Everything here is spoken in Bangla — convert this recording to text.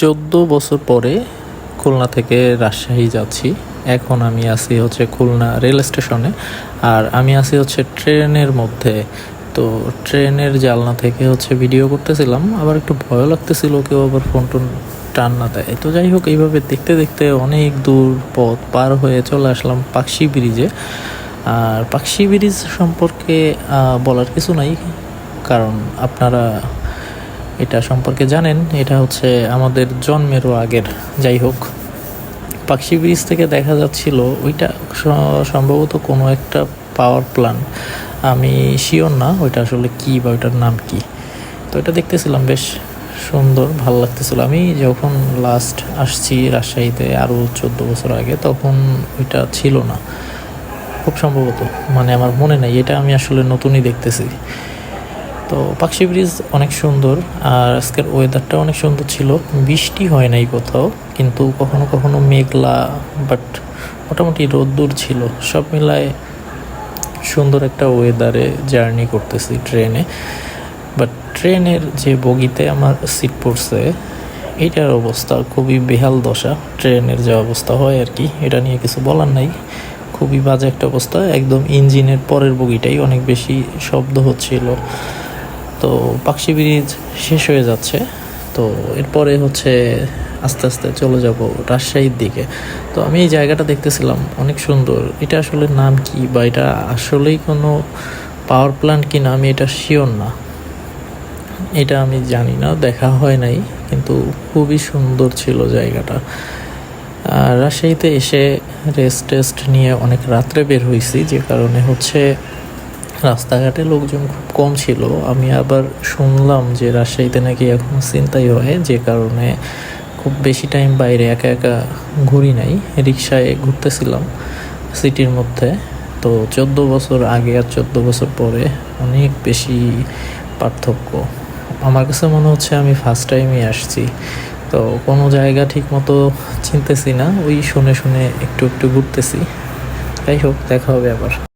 চোদ্দ বছর পরে খুলনা থেকে রাজশাহী যাচ্ছি। এখন আমি আছি হচ্ছে খুলনা রেল স্টেশনে। আর আমি আছি হচ্ছে ট্রেনের মধ্যে। তো ট্রেনের জালনা থেকে হচ্ছে ভিডিও করতেছিলাম, আবার একটু ভয় লাগতেছিল কেউ আবার ফোন টোন টান না দেয়। তো যাই হোক, এইভাবে দেখতে দেখতে অনেক দূর পথ পার হয়ে চলে আসলাম পাকশি ব্রিজে। আর পাকশি ব্রিজ সম্পর্কে বলার কিছু নাই। কারণ আপনারা এটা সম্পর্কে জানেন, এটা হচ্ছে আমাদের জন্মেরও আগের, যাই হোক। পাখি ব্রিজ থেকে দেখা যাচ্ছিল, ওইটা সম্ভবত কোনো একটা পাওয়ার প্ল্যান্ট আমি শিওর না ওইটা আসলে কি বা ওইটার নাম কি। তো এটা দেখতেছিলাম, বেশ সুন্দর, ভালো লাগতেছিল। আমি যখন লাস্ট আসছি রাজশাহীতে আরও চোদ্দ বছর আগে, তখন ওইটা ছিল না। খুব সম্ভবত মানে আমার মনে নেই, এটা আমি আসলে নতুনই দেখতেছি। তো পাকশি ব্রিজ অনেক সুন্দর, আর আজকের ওয়েদারটা অনেক সুন্দর ছিল। বৃষ্টি হয় নাই কোথাও, কিন্তু কখনো কখনো মেঘলা বাট মোটামুটি রোদ্দুর ছিল। সব মিলায় সুন্দর একটা ওয়েদারে জার্নি করতেছি ট্রেনে। বাট ট্রেনের যে বগিতে আমার সিট পড়ছে এইটার অবস্থা খুবই বেহাল দশা। ট্রেনের যে অবস্থা হয় আর কি, এটা নিয়ে কিছু বলার নাই। খুবই বাজে একটা অবস্থা। একদম ইঞ্জিনের পরের বগিটাই অনেক বেশি শব্দ হচ্ছিল। তো পাকশি ব্রিজ শেষ হয়ে যাচ্ছে। তো এরপরে হচ্ছে আস্তে আস্তে চলে যাব রাজশাহীর দিকে। তো আমি এই জায়গাটা দেখতেছিলাম, অনেক সুন্দর। এটা আসলে নাম কি বা এটা আসলেই কোনো পাওয়ার প্ল্যান্ট কিনা আমি এটা শিওর না। এটা আমি জানি না, দেখা হয় নাই, কিন্তু খুবই সুন্দর ছিল জায়গাটা। রাজশাহীতে এসে রেস্ট টেস্ট নিয়ে অনেক রাত্রে বের হয়েছি যে কারণে হচ্ছে রাস্তাঘাটে লোকজন খুব কম ছিল। আমি আবার শুনলাম যে রাজশাহীতে নাকি এখন চিন্তাই হয়, যে কারণে খুব বেশি টাইম বাইরে একা একা ঘুরি নাই। রিক্সায় ঘুরতেছিলাম সিটির মধ্যে। তো চোদ্দ বছর আগে আর চোদ্দ বছর পরে অনেক বেশি পার্থক্য। আমার কাছে মনে হচ্ছে আমি ফার্স্ট টাইমই আসছি। তো কোনো জায়গা ঠিক মতো চিনতেছি না, ওই শুনে শুনে একটু একটু ঘুরতেছি। যাই হোক, দেখা হবে আবার।